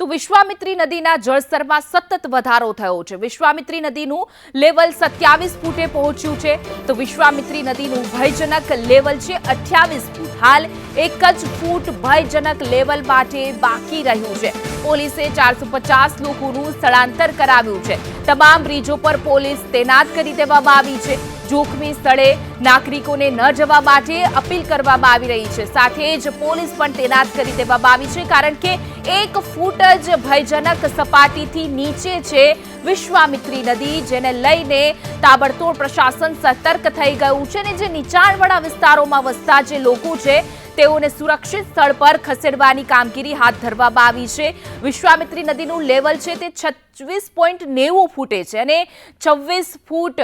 તો વિશ્વામિત્રી નદીના જળસ્તરમાં સતત વધારો થયો છે. વિશ્વામિત્રી નદીનું લેવલ સત્યાવીસ ફૂટે પહોંચ્યું છે. તો વિશ્વામિત્રી નદીનું ભયજનક લેવલ છે અઠ્યાવીસ ફૂટ. હાલ એક જ ફૂટ ભયજનક લેવલ માટે બાકી રહ્યું છે. પોલીસે ચારસો પચાસ લોકોનું સ્થળાંતર કરાવ્યું છે. તમામ બ્રિજો પર પોલીસ તૈનાત કરી દેવામાં આવી છે. જોખમી સ્થળે નાગરિકોને ન જવા માટે અપીલ કરવામાં આવી રહી છે. સાથે જ પોલીસ પણ તૈનાત કરી દેવામાં આવી છે, કારણ કે એક ફૂટ જ ભયજનક સપાટીથી નીચે છે વિશ્વામિત્રી નદી, જેને લઈને તાબડતોડ પ્રશાસન સતર્ક થઈ ગયું છે અને જે નીચાણવાળા વિસ્તારોમાં વસતા જે લોકો છે તેઓને સુરક્ષિત સ્થળ પર ખસેડવાની કામગીરી હાથ ધરવામાં આવી છે. વિશ્વામિત્રી નદીનું લેવલ છે તે છવ્વીસ પોઈન્ટ નેવું ફૂટે છે અને છવ્વીસ ફૂટ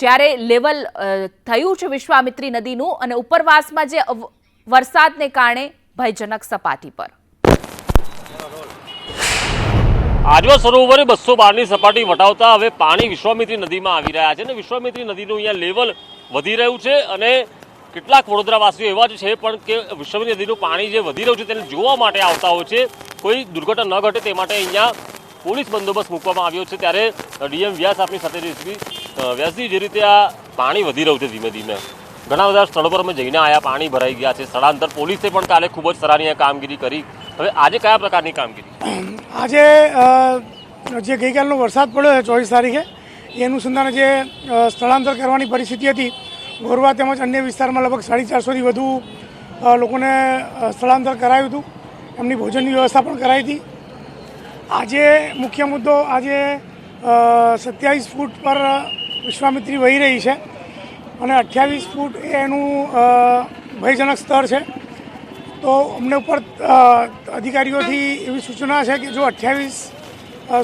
જ્યારે લેવલ થયું છે વિશ્વામિત્રી નદીનું અને ઉપરવાસમાં જે વરસાદને કારણે ભયજનક સપાટી પર. આજવા સરોવરે બસો બારની સપાટી વટાવતા હવે પાણી વિશ્વામિત્રી નદીમાં આવી રહ્યા છે અને વિશ્વામિત્રી નદીનું અહીંયા લેવલ વધી રહ્યું છે અને કેટલાક વડોદરાવાસીઓ એવા જ છે, પણ કે વિશ્વામિત્રી નદીનું પાણી જે વધી રહ્યું છે તેને જોવા માટે આવતા હોય છે. કોઈ દુર્ઘટના ન ઘટે તે માટે અહીંયા પોલીસ બંદોબસ્ત મૂકવામાં આવ્યો છે. ત્યારે ડીએમ વ્યાસ આપની સાથે. વ્યાસજી, જે રીતે આ પાણી વધી રહ્યું છે ધીમે ધીમે. ઘણા બધા સ્થળો પર અમે જઈને આયા, પાણી ભરાઈ ગયા છે. સ્થળાંતર પોલીસે પણ કાલે ખૂબ જ સરાહનીય કામગીરી કરી. હવે આજે કયા પ્રકારની કામગીરી? આજે જે ગઈકાલનો વરસાદ પડ્યો છે ચોવીસ તારીખે, એ અનુસંધાને જે સ્થળાંતર કરવાની પરિસ્થિતિ હતી ગોરવા તેમજ અન્ય વિસ્તારમાં લગભગ સાડી ચારસોથી વધુ લોકોને સ્થળાંતર કરાયું હતું. એમની ભોજનની વ્યવસ્થા પણ કરાઈ હતી. આજે મુખ્ય મુદ્દો આજે સત્યાવીસ ફૂટ પર વિશ્વામિત્રી વહી રહી છે અને અઠ્યાવીસ ફૂટ એ એનું ભયજનક સ્તર છે. તો અમને ઉપર અધિકારીઓથી એવી સૂચના છે કે જો અઠ્યાવીસ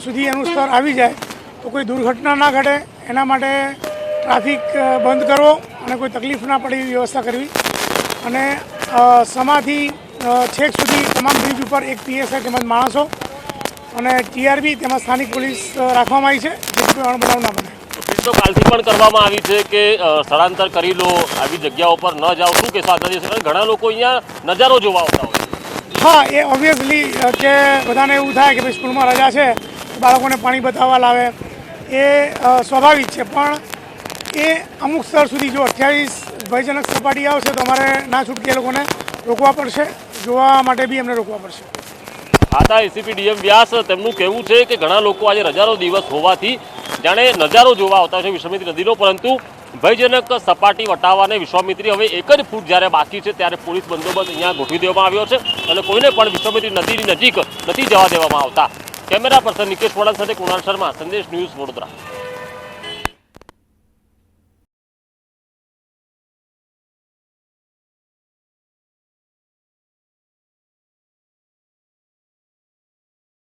સુધી એનું સ્તર આવી જાય તો કોઈ દુર્ઘટના ના ઘટે. એના માટે ટ્રાફિક બંધ કરવો. અને કોઈ તકલીફ ના પડે એવી વ્યવસ્થા કરવી. અને સમાધિ સમાથી છેક સુધી તમામ બ્રિજ ઉપર એક પીએસઆઈ તેમજ માણસો અને ટીઆરબી તેમજ સ્થાનિક પોલીસ રાખવામાં આવી છે જેથી કોઈ અણબનાવ ના બને. તો કાલથી પણ કરવામાં આવી છે કે સ્થળાંતર કરી લો આવી જગ્યાઓ પર ન જાઓ. શું કે સાધન ઘણા લોકો અહીંયા નજારો જોવા આવતા હોય હા એ ઓબ્વિયસલી કે બધાને એવું થાય કે ભાઈ સ્કૂલમાં રજા છે બાળકોને પાણી બતાવવા લાવે. એ સ્વાભાવિક છે પણ એ અમુક સ્તર સુધી જો અઠ્યાવીસ ભયજનક સપાટી આવશે તો અમારે ના છૂટકે લોકોને રોકવા પડશે. જોવા માટે બી એમને રોકવા પડશે. આતા એસીપી ડીએમ વ્યાસ, તેમનું કહેવું છે કે ઘણા લોકો આજે રજાનો દિવસ હોવાથી જાણે નજારો જોવા આવતા છે વિશ્વામિત્રી નદીનો, પરંતુ ભયજનક સપાટી વટાવવાને વિશ્વામિત્રી હવે એક જ ફૂટ જ્યારે બાકી છે ત્યારે પોલીસ બંદોબસ્ત અહીંયા ગોઠવી દેવામાં આવ્યો છે અને કોઈને પણ વિશ્વામિત્રી નદીની નજીક નથી જવા દેવામાં આવતા. કેમેરા પર્સન નિકેશ વડા સાથે કુણાલ શર્મા, સંદેશ ન્યૂઝ વડોદરા.